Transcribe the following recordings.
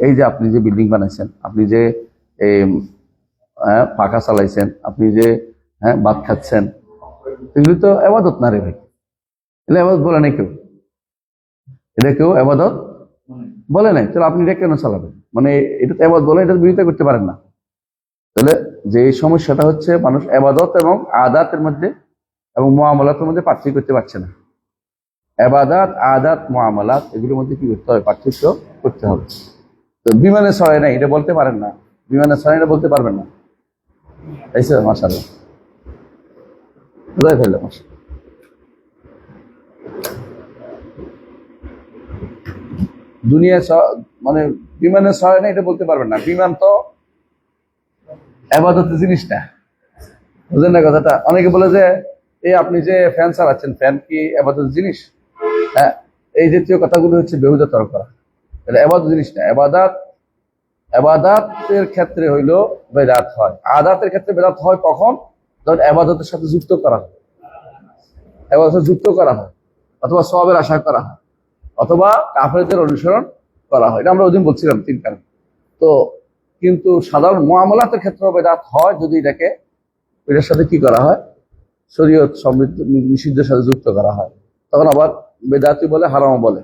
এই যে আপনি যে বিল্ডিং বানাইছেন আপনি যে হ্যাঁ, পাখা চালাইছেন আপনি যে হ্যাঁ ভাত খাচ্ছেন এগুলি তো আবাদত না রে ভাই। এটা আবাদত বলে নাই কেউ। এটা কেউ আবাদত বলে নাই। তাহলে আপনি এটা কেন চালাবেন? মানে এটা তো আবাদ বলে এটা বিরোধিতা করতে পারেন না। তাহলে যে সমস্যাটা হচ্ছে মানুষ আবাদত এবং আদাতের মধ্যে এবং মোয়ামলাতের মধ্যে পার্থক্য করতে পারছে না। আবাদাত আদাত মোয়ামলাত এগুলোর মধ্যে কি করতে হবে? পার্থক্য করতে হবে। তো বিমানে ছড়ায় নাই, এটা বলতে পারেন না। বিমানে ছড়ায় এটা বলতে পারবেন না। তাই স্যার মাসাল কোথায় ফেললে মাসা দুনিয়া মানে বিমানে ছড়ায় না এটা বলতে পারবেন না। বিমান তো আবাদতের জিনিস না। বুঝলেন না কথাটা? অনেকে বলে যে, এই আপনি যে ফ্যান চালাচ্ছেন, ফ্যান কি আবাদত জিনিস? হ্যাঁ এই জাতীয় কথাগুলো হচ্ছে বেহুদা তর্ক। করা এটা আবাদত জিনিস না আবাদাত আবাদাতের ক্ষেত্রে হইল বেদাত হয়। আদাতের ক্ষেত্রে বেদাত হয় কখন? যখন আবাদতের সাথে যুক্ত করা হয়। আবাদতের যুক্ত করা হয়, অথবা সবের আশা করা হয়, অথবা কাফেরদের অনুসরণ করা হয়। এটা আমরা ওই দিন বলছিলাম তিন কারণ তো কিন্তু সাধারণ মোয়ামলাতের ক্ষেত্রে বেদাত হয় যদি এটাকে, এটার সাথে কি করা হয়? শরীয়ত সমৃদ্ধ, নিষিদ্ধের সাথে যুক্ত করা হয়। তখন আবার বেদাতি বলে হারাম বলে।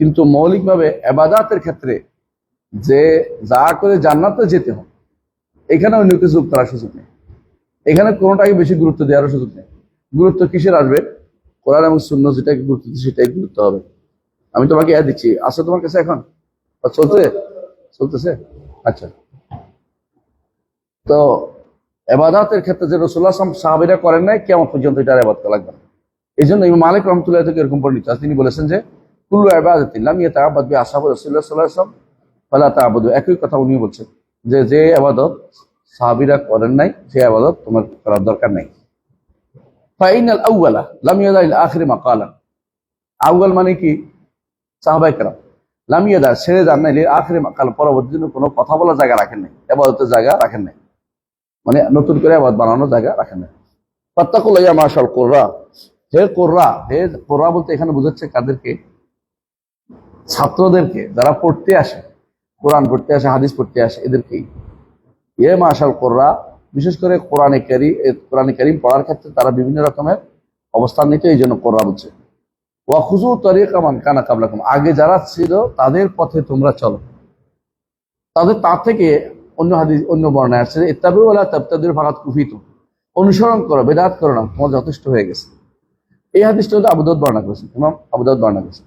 কিন্তু মৌলিকভাবে এবাদাতের ক্ষেত্রে যে যা করে জান্নাতে যেতে হয় এখানে অন্যকে যোগ করার সুযোগ নেই। এখানে কোনোটাকে বেশি গুরুত্ব দেওয়ার সুযোগ নেই। গুরুত্ব কিসের আসবে? কোরআন এবং শূন্য যেটাকে গুরুত্ব দিচ্ছে সেটাই গুরুত্ব হবে। আমি তোমাকে ইয়া দিচ্ছি। আসো তোমার কাছে এখন। বা চলছে? চলতেছে? আচ্ছা। তো এবাদাতের ক্ষেত্রে যে রসুল্লাহ সাহাবিরা করেন নাই কেমন পর্যন্ত এটা এবাদ লাগবে না। এই জন্য মালিক রহমতুল্লাহ থেকে এরকম আছে তিনি বলেছেন যে কুল্লু এবাদতিল্লাম ইয়ে বি একই কথা উনি বলছেন যে যে করেন নাই তোমার করার দরকার নাই। ফাইনাল মানে কি? কেরাম। ছেড়ে যান নাই পরবর্তী জন্য কোনো কথা বলার জায়গা রাখেন নাই। আবাদতের জায়গা রাখেন নাই। মানে নতুন করে আবাদ বানানোর জায়গা রাখেন নাই। পাত্তাকুল্লাইয়া মাশাল কোররা। হে কোররা হে কোররা বলতে এখানে বোঝাচ্ছে কাদেরকে? ছাত্রদেরকে যারা পড়তে আসে, কোরআন পড়তে আসে, হাদিস পড়তে আসে, এদেরকেই। ইয়ে মাশাল কোররা, বিশেষ করে কোরআনে কারি কোরআনে কারিম পড়ার ক্ষেত্রে তারা বিভিন্ন রকমের অবস্থান নিতে এই জন্য কোররা বলছে। ওয়া খুজু তরিকা কানা কাবলাকুম। আগে যারা ছিল তাদের পথে তোমরা চলো। তাদের তার থেকে অন্য হাদিস অন্য বর্ণায় আসছে ইত্তাবি ওলা তাবতাদের ফাকাত কুফিত। অনুসরণ করো, বেদাত করো না, তোমার যথেষ্ট হয়ে গেছে। এই হাদিসটা হলো আবুদাউদ বর্ণনা করেছেন, ইমাম আবুদাউদ বর্ণনা করেছেন।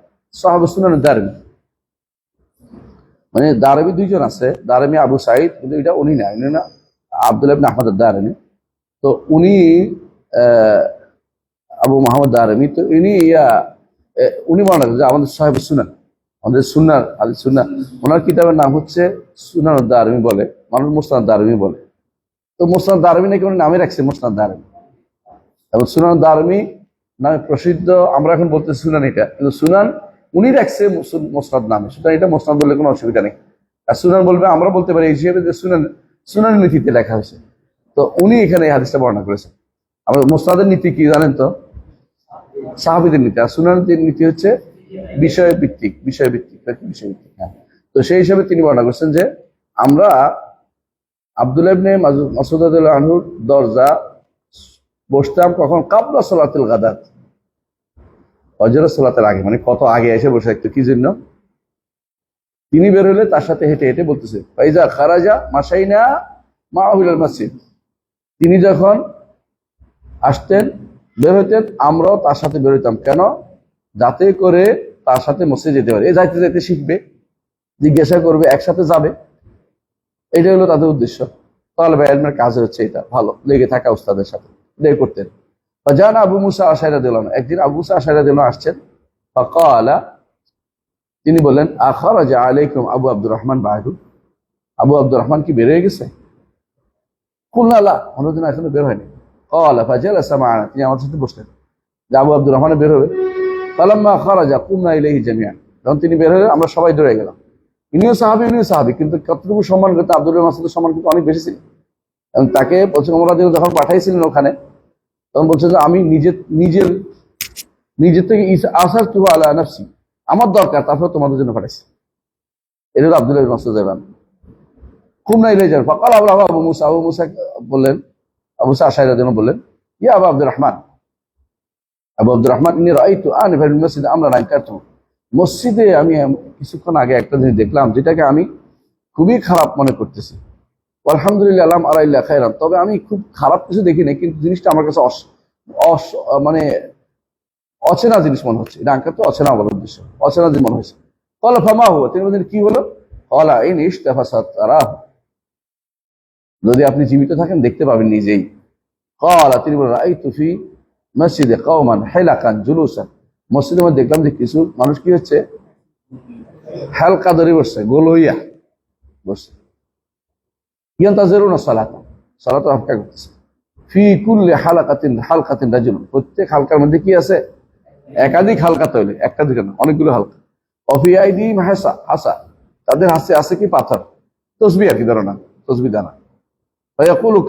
দারমি মানে দারমি দুইজন আছে দারমি আবু সাইদ কিন্তু এটা উনি না উনি না আহমদ দারমি তো উনি আবু দারমি তো ইনি ইয়া উনি মনে যে আমাদের আমাদের সুনার আলী সুনান, ওনার কিতাবের নাম হচ্ছে সুনান দারমি বলে, মানুষ মুস্তান দারমি বলে। তো মোসনাদ দারমি নাকি উনি নামে রাখছে মোসনাদ দারমি এবং সুনান দারমি নামে প্রসিদ্ধ, আমরা এখন বলতে সুনান এটা, কিন্তু সুনান উনি রাখছে মুসুন- মোসনাদ নামে। সুতরাং এটা মোসনাদ বললে কোনো অসুবিধা নেই। আর সুনান বলবে, আমরা বলতে পারি এই হিসেবে যে সুনান সুনান নীতিতে লেখা হয়েছে। তো উনি এখানে এই হাদিসটা বর্ণনা করেছেন। আমরা মোসনাদের নীতি কি জানেন তো? সাহাবিদের নীতি। আর সুনানের নীতি হচ্ছে বিষয় ভিত্তিক বিষয় ভিত্তিক বিষয় ভিত্তিক হ্যাঁ। তো সেই হিসাবে তিনি বর্ণনা করছেন যে আমরা আব্দুল ইবনে মাসুদ আনহুর দরজা বসতাম কখন? কাবলা সালাতুল গাদাত। ফজর সালাতের আগে মানে কত আগে এসে বসে থাকতো, কি জন্য? তিনি বের হলে তার সাথে হেঁটে হেঁটে বলতেছে, ফাইজা খারাজা মাসাইনা মা মসজিদ। তিনি যখন আসতেন, বের হইতেন আমরাও তার সাথে বের হইতাম। কেন? যাতে করে তার সাথে মসজিদ যেতে পারে। এ যাইতে যাইতে শিখবে, জিজ্ঞাসা করবে, একসাথে যাবে। এটা হলো তাদের উদ্দেশ্য। তাহলে ভাই কাজ হচ্ছে এটা, ভালো, লেগে থাকা উস্তাদের সাথে করতেন। আবু মুসা আশাইরা দিলাম একদিন আবু মুসা আশাইরা দিলাম আসছেন। ফকালা তিনি বললেন আখরাজা আলাইকুম আবু আব্দুর রহমান বাহাদুর আবু আব্দুর রহমান কি বের হয়ে গেছে? খুলনা আল্লাহ অন্যদিন এখনও বের হয়নি। কলা তিনি আমার সাথে বসলেন। যে আবু আব্দুর রহমান বের হবে। কালাম্মা খারাজা কুমনা ইলাইহি জামিয়ান যখন তিনি বের হলে আমরা সবাই দৌড়ে গেলাম। ইনিও সাহাবি উনিও সাহাবি, কিন্তু কতটুকু সম্মান করতে আব্দুল মাসুদের সম্মান কিন্তু অনেক বেশি ছিল। এবং তাকে দিন যখন পাঠাইছিলেন ওখানে তখন বলছে যে আমি নিজের নিজের নিজের থেকে আসার তু আলা নাফসি। আমার দরকার, তারপর তোমাদের জন্য পাঠাইছি। এটা হলো আব্দুল মাসুদ জামান কুমনা ইলাই যান ফকাল আবু আবু মুসা আবু মুসা বললেন, আবু মুসা আশাইরা জন্য বললেন, ইয়া আবু আব্দুর রহমান আবু আব্দুর রহমান ইনি রাইতু আন ফিল মসজিদ আমরা নাই কাতু মসজিদে আমি কিছুক্ষণ আগে একটা জিনিস দেখলাম, যেটাকে আমি খুবই খারাপ মনে করতেছি। আলহামদুলিল্লাহ আলাম আলাইল্লাহ খাইরাম তবে আমি খুব খারাপ কিছু দেখি নাই কিন্তু জিনিসটা আমার কাছে মানে অচেনা জিনিস মনে হচ্ছে। এটা আঙ্কার তো অচেনা বলার উদ্দেশ্য। অচেনা জিনিস মনে হয়েছে। কল ফামা হব তিনি বলছেন, কি হলো? কলা এই ইস্তেফা তারা যদি আপনি জীবিত থাকেন, দেখতে পাবেন নিজেই। কলা, তিনি বলেন এই তুফি মসজিদে কওমান হেলাকান জুলুসান মসজিদের মধ্যে দেখলাম যে কিছু মানুষ কি হচ্ছে? হালকা ধরে বসছে, গোল হইয়া বসছে। প্রত্যেক হালকার মধ্যে কি আছে? একাধিক হালকা তৈরি, একটা অনেকগুলো হালকা। হাসা হাসা। তাদের হাসে আছে কি? পাথর। তসবি আর কি তসবি দানা।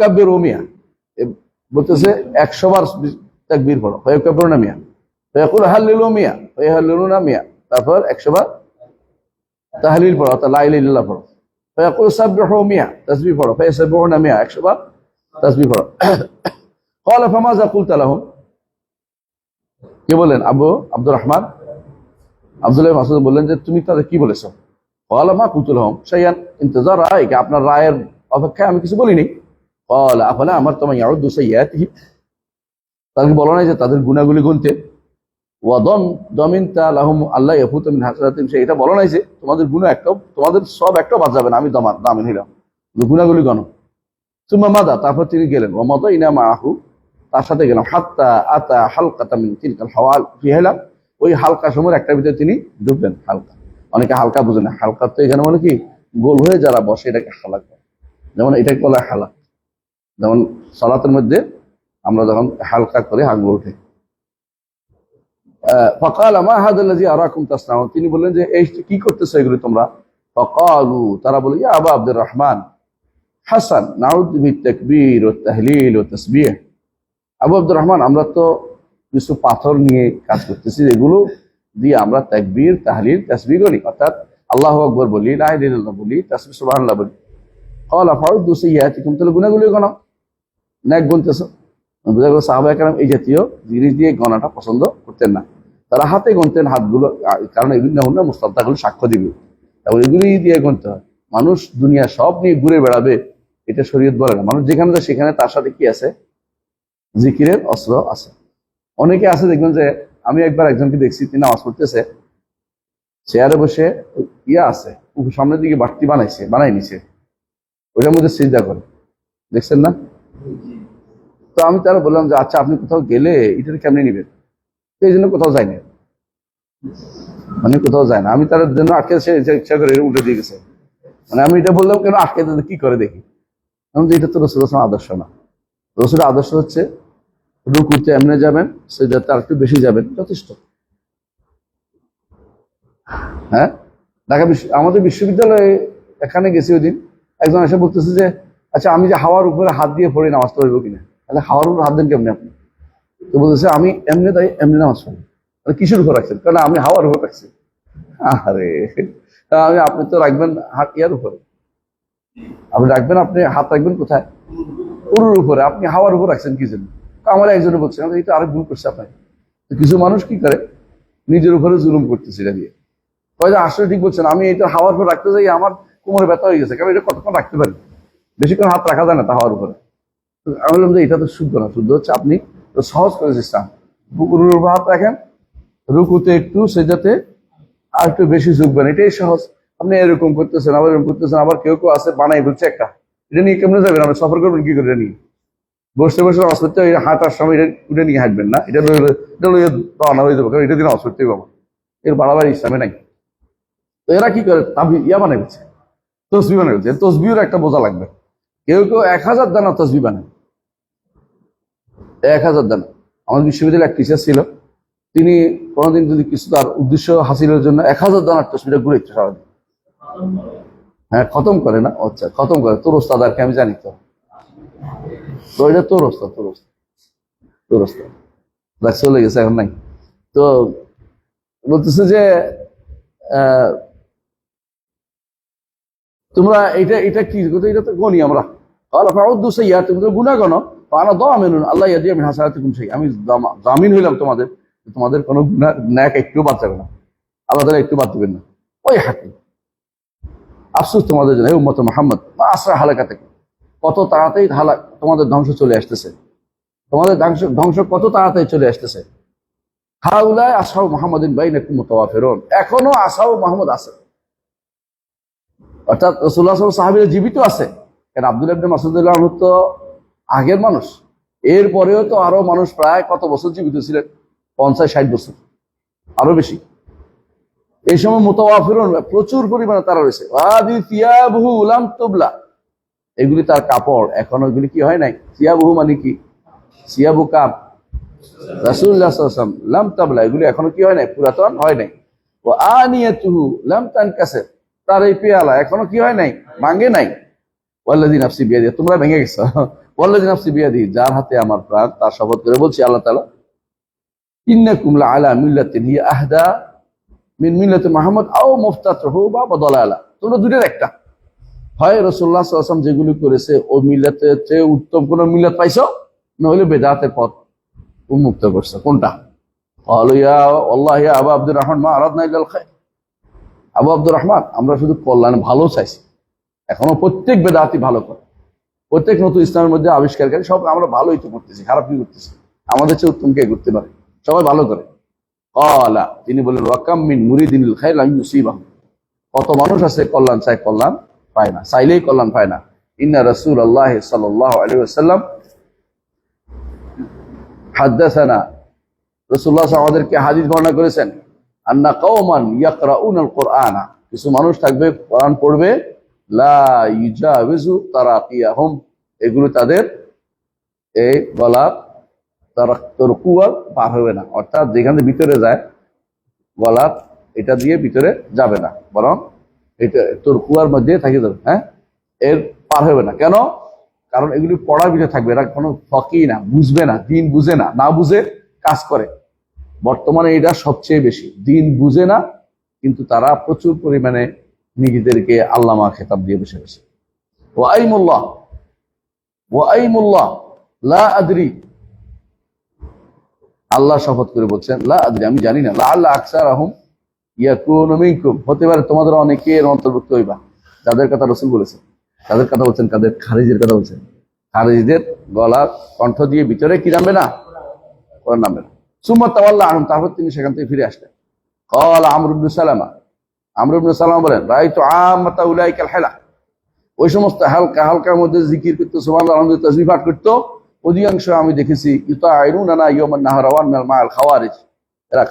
কাব্যের ওমিয়া বলতেছে, একশো বার তাকবীর পড়ো। হয়ে কাব্যর না মিয়া। ফয়াকুল হাল্লিল মিয়া। হয়ে হাল্লিল না মিয়া। তারপর একশো বার তাহলিল পড়ো, অর্থাৎ লাইল ইল্লাহ পড়ো। ফয়াকুল সাব্বিহু মিয়া তাসবিহ পড়ো ফয়াসাব্বিহু না মিয়া একশো বার তাসবিহ পড়ো قال فماذا قلت لهم কে বলেন আবু আব্দুর রহমান আব্দুল্লাহ মাসুদ বললেন যে তুমি তাদের কি বলেছো قال ما قلت لهم شيئا انتظار রায় আপনার রায়ের অপেক্ষায় আমি কিছু বলিনি قال افلا امرتم ان يعدوا سيئاتهم তাদেরকে বলো নাই যে তাদের গুণাগুলি গুনতে ওয়াদম দমিনতা লাহুম আল্লাহ ইয়াফুত মিন হাসানাতিম সে এটা বলো নাই যে তোমাদের গুণ একটাও, তোমাদের সব একটাও বাদ যাবে না, আমি দমান দামিন নিলাম। গুণাগুলি গণ। সুম্মা মাদা, তারপর তিনি গেলেন। ও মত ইনা মাহু, তার সাথে গেলাম। হাত্তা আতা হালকা তামিন তিনকাল হাওয়া ফিহেলাম ওই হালকা সময়ের একটার ভিতরে তিনি ঢুকলেন হালকা। অনেকে হালকা বুঝে না। হালকা তো এখানে মানে কি? গোল হয়ে যারা বসে, এটাকে হালাক যেমন এটাকে বলা হালাক যেমন সলাতের মধ্যে আমরা যখন হালকা করে আঙ্গুল উঠে তিনি বললেন যে, এই কি করতেছে এগুলো তোমরা? ফকালু, তারা বলে, ইয়া আবা আব্দুর রহমান হাসান নাউদ ও তাহলিল ও তাসবিহ। আবু আব্দুর রহমান আমরা তো কিছু পাথর নিয়ে কাজ করতেছি এগুলো দিয়ে আমরা তাকবীর, তাহলিল তসবি করি। অর্থাৎ আল্লাহ আকবর বলি লাহিল্লাহ বলি তসবি সুবাহ বলি। কলা ফারুদ দুসে ইয়াতিকুম তাহলে গুনাগুলি গণা ন্যাক গুনতেছ? বুঝা গেল সাহাবা এই জাতীয় জিনিস দিয়ে গণাটা পছন্দ করতেন না। তারা হাতে গুনতেন হাতগুলো কারণ এগুলি না হলে মুস্তাদাগুলো সাক্ষ্য দিবে। এবং এগুলি দিয়ে গুনতে হয়। মানুষ দুনিয়া সব নিয়ে ঘুরে বেড়াবে, এটা শরীয়ত বলে না। মানুষ যেখানে যায় সেখানে তার সাথে কি আছে? জিকিরের অস্ত্র আছে। অনেকে আছে, দেখবেন যে আমি একবার একজনকে দেখছি, তিনি নামাজ পড়তেছে, চেয়ারে বসে ইয়া আছে সামনের দিকে বাড়তি বানাইছে, বানাই নিছে। ওইটার মধ্যে চিন্তা করে। দেখছেন না? তো আমি তারা বললাম যে আচ্ছা আপনি কোথাও গেলে এটা কেমনি নিবেন? এই জন্য কোথাও যায়নি। মানে কোথাও যায় না। আমি তার জন্য আটকে সে ইচ্ছা- করে উঠে দিয়ে গেছে। মানে আমি এটা বললাম, কেন আটকে দিতে? কি করে দেখি? যে এটা তো রসুল আসলাম আদর্শ না। রসুলের আদর্শ হচ্ছে, রুকুতে এমনি যাবেন সে যাতে আর একটু বেশি যাবেন, যথেষ্ট। হ্যাঁ? ঢাকা বিশ্ব আমাদের বিশ্ববিদ্যালয়ে এখানে গেছি ওই দিন। একজন এসে বলতেছে যে আচ্ছা আমি যে হাওয়ার উপরে হাত দিয়ে পড়ি নামাজ পড়ব কিনা? তাহলে হাওয়ার উপরে হাত দেন কেমনি আপনি? তো বলতেছে, আমি এমনি তাই এমনি নামাজ পড়ি। কিসের উপর রাখছেন? কারণ আমি হাওয়ার উপর রাখছি। আরে তা আমি আপনি তো রাখবেন ইয়ার উপরে। আপনি রাখবেন, আপনি হাত রাখবেন কোথায়? উরুর উপরে। আপনি হাওয়ার উপর রাখছেন কি জন্য? আমার একজনে বলছে এটা আরেক ভুল করছে আপনাকে। তো কিছু মানুষ কি করে? নিজের উপরে জুলুম করতেছে এটা দিয়ে। যে আসলে ঠিক বলছেন, আমি এটা হাওয়ার উপর রাখতে যাই, আমার কোমরে ব্যথা হয়ে গেছে। কারণ এটা কতক্ষণ রাখতে পারি? বেশিক্ষণ হাত রাখা যায় না তা হাওয়ার উপরে। আমি বললাম যে, এটা তো শুদ্ধ না। শুদ্ধ হচ্ছে আপনি তো সহজ করে বুকুরের উপর হাত রাখেন। রুকুতে একটু, সেজাতে আর একটু বেশি ঝুঁকবেন এটাই সহজ। আপনি এরকম করতেছেন, আবার এরকম করতেছেন, আবার কেউ কেউ আছে, বানাই বলছে একটা। এটা নিয়ে কেমনে যাবেন? আপনি সফর করবেন কি করে এটা নিয়ে? বসতে বসে নামাজ পড়তে হাঁটার সময় এটা এটা নিয়ে হাঁটবেন না। এটা এটা লইয়ে রওনা হয়ে যাব, কারণ এটা দিয়ে নামাজ পড়তেই পাবো এর বাড়াবার ইসলামে নাই। তো এরা কি করে? তাবি ইয়া বানাই গেছে তসবি বানাই গেছে তসবির একটা বোঝা লাগবে। কেউ কেউ এক হাজার দানা তসবি বানায়। এক হাজার দেন। আমাদের বিশ্ববিদ্যালয়ে এক টিচার ছিল। তিনি কোনোদিন যদি কিছু তার উদ্দেশ্য হাসিলের জন্য এক হাজার দানার তসবিটা ঘুরে একটু সারাদিন। হ্যাঁ খতম করে না? আচ্ছা খতম করে। তোর ওস্তাদ আর কি, আমি জানি তো। তো এটা তোর ওস্তা তোর ওস্তা তোর ওস্তা দেখ, চলে গেছে, এখন নাই। তো বলতেছে যে তোমরা এটা এটা কি? এটা তো গণি আমরা। কাল আপনার উদ্দেশ্য ইয়া তুমি তো গুণাগণ আল্লাহ শাই আমি জামিন হইলাম তোমাদের তোমাদের কোনো ন্যাক একটু বাদ যাবে না। আল্লাহ তাআলা একটু বাদ দিবেন না। ওই হাকি। আফসোস তোমাদের জন্য উম্মত মুহাম্মদ আসরা হালাকা থেকে। কত তাড়াতাড়ি হালাক তোমাদের ধ্বংস চলে আসতেছে। তোমাদের ধ্বংস ধ্বংস কত তাড়াতাড়ি চলে আসতেছে। হাউলায় আসাও মোহাম্মদিন বাইন একটু মোতাওয়াফেরন। এখনও আসাও মোহাম্মদ আছে। অর্থাৎ রসুল্লাহ সাহাবিরা জীবিত আছে। কেন? আব্দুল ইবনে মাসুদুল্লাহ তো আগের মানুষ। এরপরেও তো আরও মানুষ প্রায় কত বছর জীবিত ছিলেন? পঞ্চাশ, ষাট বছর। আরও বেশি। এই সময় মোতাওয়াফিরন প্রচুর পরিমাণে তারা রয়েছে। এগুলি তার কাপড়। এখন ওইগুলি কি হয় নাই? সিয়াবহু মানে কি? সিয়াবু কাপ এগুলি এখনও কি হয় নাই? পুরাতন হয় নাই। লাম তানকাসির। তার এই পেয়ালা এখনও কি হয় নাই? ভাঙে নাই। ওয়াল্লাদি নাফসি বিয়া দিয়ে তোমরা ভেঙে গেছো। ওয়াল্লাদি নাফসি বিয়া যার হাতে আমার প্রাণ, তার শপথ করে বলছি আল্লাহ তালা ইন্না কুমলা আলা হি আহদা মিন মিল্লাতে মাহমদ আও মুফতাত হো বা বদলা আলা তোমরা দুটোর একটা। হয় সাল্লাম যেগুলি করেছে চেয়ে উত্তম কোনো মিল্লাত পাইছো? নইলে বেদাতে পথ উন্মুক্ত করছে। কোনটা? আবু আব্দুর রহমান আবু আব্দুর রহমান, আমরা শুধু কল্যাণ ভালো চাইছি। এখনও প্রত্যেক বেদাতি ভালো করে। প্রত্যেক নতুন ইসলামের মধ্যে আবিষ্কারকারী, সব আমরা ভালোই তো করতেছি খারাপ কি করতেছি। আমাদের চেয়ে উত্তম কে করতে পারে? সবাই ভালো করে। কলা তিনি বলেন ওয়াকাম মিন মুরিদিন খাইল আমি মুসিবাহ কত মানুষ আছে কল্যাণ চাই কল্যাণ পায় না, চাইলেই কল্যাণ পায় না। ইন্না রসুল আল্লাহ সাল্লাহ আলী হাদ্দাসানা রসুল্লাহ আমাদেরকে হাদিস বর্ণনা করেছেন, আন্না কওমান ইয়াকরাউন আল কিছু মানুষ থাকবে, কোরআন পড়বে এগুলো তাদের এই গলা তারা তরকুয়ার পার হবে না। অর্থাৎ যেখানে ভিতরে যায়, গলা এটা দিয়ে ভিতরে যাবে না। বরং এটা তরকুয়ার মধ্যে থাকি যাবে হ্যাঁ? এর পার হবে না। কেন? কারণ এগুলি পড়ার ভিতরে থাকবে। এরা কোনো ফকি না, বুঝবে না, দিন বুঝে না না বুঝে কাজ করে। বর্তমানে এটা সবচেয়ে বেশি। দিন বুঝে না, কিন্তু তারা প্রচুর পরিমাণে নিজেদেরকে আল্লামা খেতাব দিয়ে বসে গেছে। ও আইমুল্লাহ ও আইমুল্লাহ লা আল্লাহ শপথ করে বলছেন, লা আমি জানি না। আল্লাহ আকসার আহম ইয়াকুন হতে পারে তোমাদের অনেকের অন্তর্ভুক্ত হইবা, যাদের কথা রসুল বলেছেন। তাদের কথা বলছেন কাদের খারিজের কথা বলছেন। খারিজদের গলার কণ্ঠ দিয়ে ভিতরে কি নামবে না? ওরা নামবে না। সুম্মা তাওয়াল্লাহ আহম তারপর তিনি সেখান থেকে ফিরে আসলেন। কল আমরুবনু সালামা ওই সমস্ত হালকা হালকার মধ্যে জিকির করতো করতো। অধিকাংশ আমি দেখেছি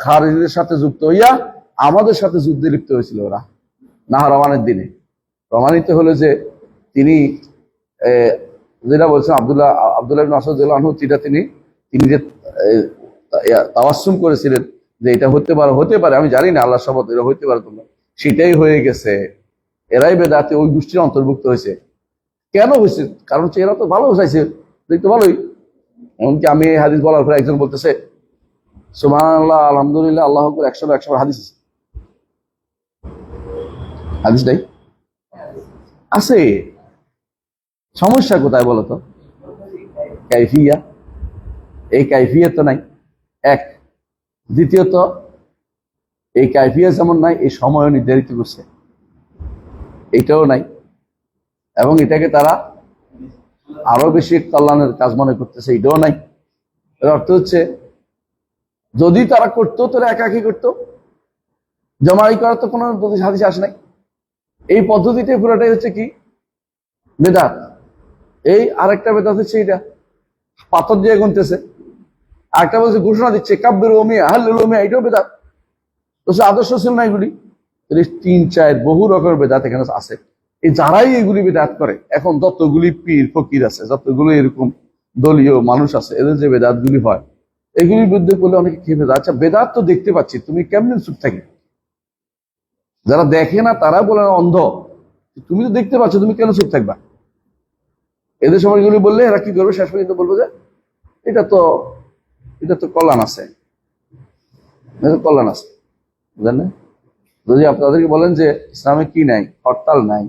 খারিজদের সাথে যুক্ত হইয়া আমাদের সাথে যুদ্ধে লিপ্ত হয়েছিল ওরা দিনে। প্রমাণিত হলো যে তিনি যেটা বলছেন আব্দুল্লাহ আব্দুল্লাহ নাসাদুল্লাহ যেটা তিনি তিনি যে আহ, তাওয়াসসুম করেছিলেন যে এটা হতে পারে হতে পারে আমি জানি না আল্লাহ শপথ এটা হতে পারে তোমরা। সেটাই হয়ে গেছে। এরাই বেদাতে ওই গোষ্ঠীর অন্তর্ভুক্ত হয়েছে। কেন হয়েছে? কারণ হচ্ছে এরা তো ভালো চাইছে। দেখতে ভালোই। এমনকি আমি এই হাদিস বলার পরে একজন বলতেছে সুমান আল্লাহ আলহামদুলিল্লাহ, আল্লাহ একশো একশো হাদিস আছে। হাদিস নাই? আছে। সমস্যা কোথায় বলো তো? কাইফিয়া। এই কাইফিয়া তো নাই। এক। দ্বিতীয়ত এই কাইফিয়া যেমন নাই, এই সময় নির্ধারিত করছে। এটাও নাই। এবং এটাকে তারা আরও বেশি কল্যাণের কাজ মনে করতেছে এটাও নাই। এর অর্থ হচ্ছে, যদি তারা করতো, তাহলে একাকি করতো। জমাই করার তো কোনো হাদিস আসে নাই। এই পদ্ধতিতে পুরোটাই হচ্ছে কি? বেদাত। এই আরেকটা বেদাত হচ্ছে এটা পাথর দিয়ে গুনতেছে। আরেকটা বলছে, ঘোষণা দিচ্ছে কাব্যের ওমিয়া হাল্লুল ওমিয়া এটাও বেদাত। তো সে আদর্শ ছিল না এগুলি তিন, চার বহু রকমের বেদাত এখানে আছে। এই যারাই এগুলি বেদাত করে, এখন যতগুলি পীর, ফকির আছে, যতগুলি এরকম দলীয় মানুষ আছে, এদের যে বেদাত গুলি হয়, এগুলির বিরুদ্ধে বলে অনেকে বেদাত? আচ্ছা বেদাত তো দেখতে পাচ্ছি, তুমি কেমন চুপ থাকি? যারা দেখে না, তারা বলে অন্ধ। তুমি তো দেখতে পাচ্ছ, তুমি কেন চুপ থাকবা? এদের সময় এগুলি বললে, এরা কি করবে? শেষ পর্যন্ত বলব যে, এটা তো এটা তো কল্যাণ আছে। এটা কল্যাণ আছে। বুঝলেন না? যদি আপনাদেরকে বলেন যে ইসলামে কি নাই, হরতাল নাই,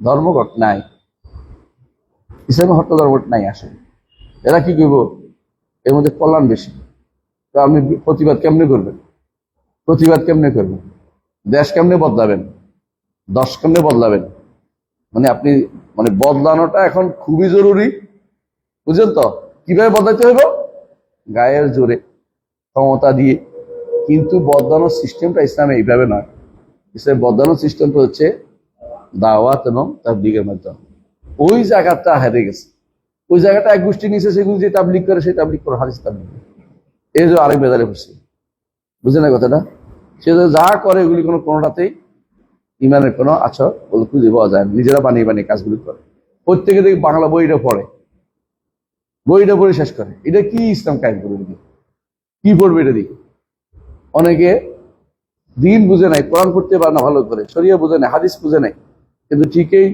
ধর্মঘট নাই, ইসলামে হরতাল, ধর্মঘট নাই আসলে এরা কি করব? এর মধ্যে কল্যাণ বেশি। তো আপনি প্রতিবাদ কেমনে করবেন? প্রতিবাদ কেমনে করবেন? দেশ কেমনে বদলাবেন? দশ কেমনে বদলাবেন? মানে আপনি মানে বদলানোটা এখন খুবই জরুরি। বুঝলেন তো? কীভাবে বদলাতে হইব? গায়ের জোরে, ক্ষমতা দিয়ে। কিন্তু বদলানোর সিস্টেমটা ইসলামে এইভাবে নয়। ইসলামের বদলানোর সিস্টেমটা হচ্ছে দাওয়াত এবং তাবলিগের মাধ্যমে। ওই জায়গাটা হেরে গেছে। ওই জায়গাটা এক গোষ্ঠী নিচে সেগুলো যে তাবলিগ করে, সেই তাবলিগ করে, হাদিস তাবলিগ এই যে আরেক বেদারে বসছে বুঝলেন না কথাটা? সে যা করে, এগুলি কোনো কোনোটাতেই ইমানের কোনো আচর ওগুলো খুঁজে পাওয়া যায় না। নিজেরা বানিয়ে বানিয়ে কাজগুলি করে। প্রত্যেকে দেখি বাংলা বইটা পড়ে। বইটা পড়ে শেষ করে। এটা কি ইসলাম কায়েম করে দিকে কি পড়বে এটা দিকে অনেকে দিন বুঝে নাই, কোরআন পড়তে পারে না ভালো করে শরিয়া বুঝে নাই, হাদিস বুঝে নাই, কিন্তু ঠিকই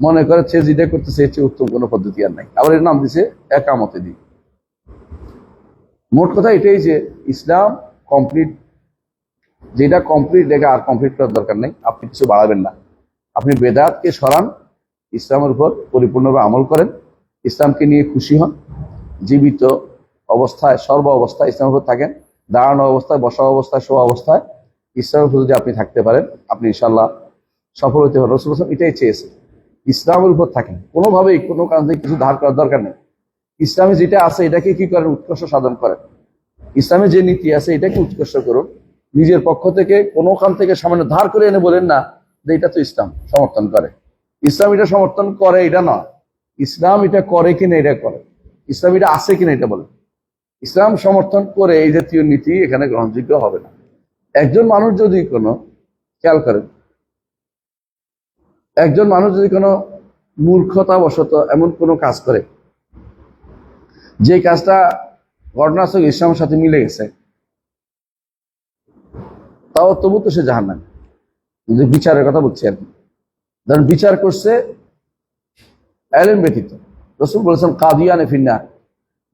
মনে করে সে যেটা করতেছে, এর চেয়ে উত্তম কোনো পদ্ধতি আর নাই। আবার এর নাম দিছে, একামতে দিক মোট কথা এটাই যে, ইসলাম কমপ্লিট যেটা কমপ্লিট দেখে আর কমপ্লিট করার দরকার নেই, আপনি কিছু বাড়াবেন না। আপনি বেদাতকে সরান, ইসলামের উপর পরিপূর্ণভাবে আমল করেন, ইসলামকে নিয়ে খুশি হন, জীবিত অবস্থায়, সর্ব অবস্থায় ইসলামের উপর থাকেন দাঁড়ানো অবস্থায়, বসা অবস্থায়, শোয়া অবস্থায়, ইসলামের যদি আপনি থাকতে পারেন, আপনি ইনশাল্লাহ সফল হতে পারেন। রসুল হাসান এটাই চেয়েছে ইসলামের উপর থাকেন। কোনোভাবেই কোনো কাজ কিছু ধার করার দরকার নেই। ইসলামে যেটা আছে, এটাকে কি করেন? উৎকর্ষ সাধন করেন। ইসলামে যে নীতি আছে, এটাকে উৎকর্ষ করুন। নিজের পক্ষ থেকে কোনোখান থেকে সামান্য ধার করে এনে বলেন না যে এটা তো ইসলাম, সমর্থন করে। ইসলাম এটা সমর্থন করে, এটা নয়। ইসলাম এটা করে কিনা, এটা করে। ইসলাম এটা আছে কিনা, এটা বলে ইসলাম সমর্থন করে এই জাতীয় নীতি এখানে গ্রহণযোগ্য হবে না। একজন মানুষ যদি কোনো, খেয়াল করেন, একজন মানুষ যদি কোনো মূর্খতাবশত এমন কোনো কাজ করে, যে কাজটা ঘটনাস্থল ইসলামের সাথে মিলে গেছে, তাও তবু তো সে জাহান না যে বিচারের কথা বলছি আর কি। ধরেন বিচার করছে এলেন ব্যতীত। রসুল বলেছেন, কাদিয়ানে ফিন্না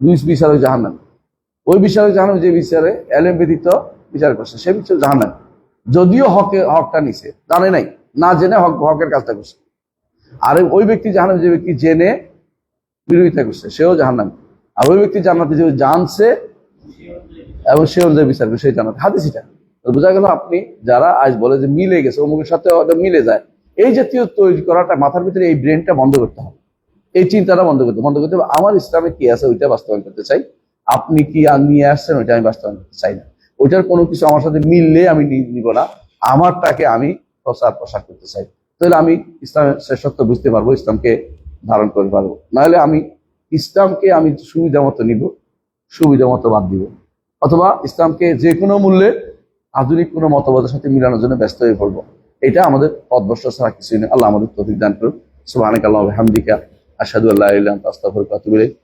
দুই বিচারক জাহান্নাম। ওই বিচারে জাহান্নাম যে বিচারে এলেন ব্যতীত বিচার করছে, সে বিচার জাহান্নাম। যদিও হকে হকটা নিছে, জানে নাই, না জেনে হক হকের কাজটা করছে। আর ওই ব্যক্তি জাহান্নাম, যে ব্যক্তি জেনে বিরোধিতা করছে, সেও জাহান্নাম। আর ওই ব্যক্তি জান্নাতে যে জানছে, এবং সে অনুযায়ী বিচার করছে সেই জান্নাত। হাদিস এটা। তো বোঝা গেল আপনি যারা আজ বলে যে মিলে গেছে, অমুকের সাথে মিলে যায়, এই জাতীয় তৈরি করাটা মাথার ভিতরে এই ব্রেনটা বন্ধ করতে হবে। এই চিন্তাটা বন্ধ করতে বন্ধ করতে হবে, আমার ইসলামে কি আছে, ওইটা বাস্তবায়ন করতে চাই। আপনি কি নিয়ে আসছেন, ওইটা আমি বাস্তবায়ন চাই না। ওইটার কোনো কিছু আমার সাথে মিললে আমি নিব না। আমারটাকে আমি প্রচার প্রসার করতে চাই। তাহলে আমি ইসলামের শ্রেষ্ঠত্ব বুঝতে পারব, ইসলামকে ধারণ করতে পারব। নাহলে আমি ইসলামকে আমি সুবিধা মতো নিব, সুবিধা মতো বাদ দিব। অথবা ইসলামকে যে কোনো মূল্যে আধুনিক কোনো মতবাদের সাথে মিলানোর জন্য ব্যস্ত হয়ে পড়ব। এটা আমাদের পদবর্ষ ছাড়া কিছুই নেই আল্লাহ আমাদের তৌফিক দান করুন সুবহানাক আল্লাহ হামদিকা আশহাদু আল্লা ইলাহা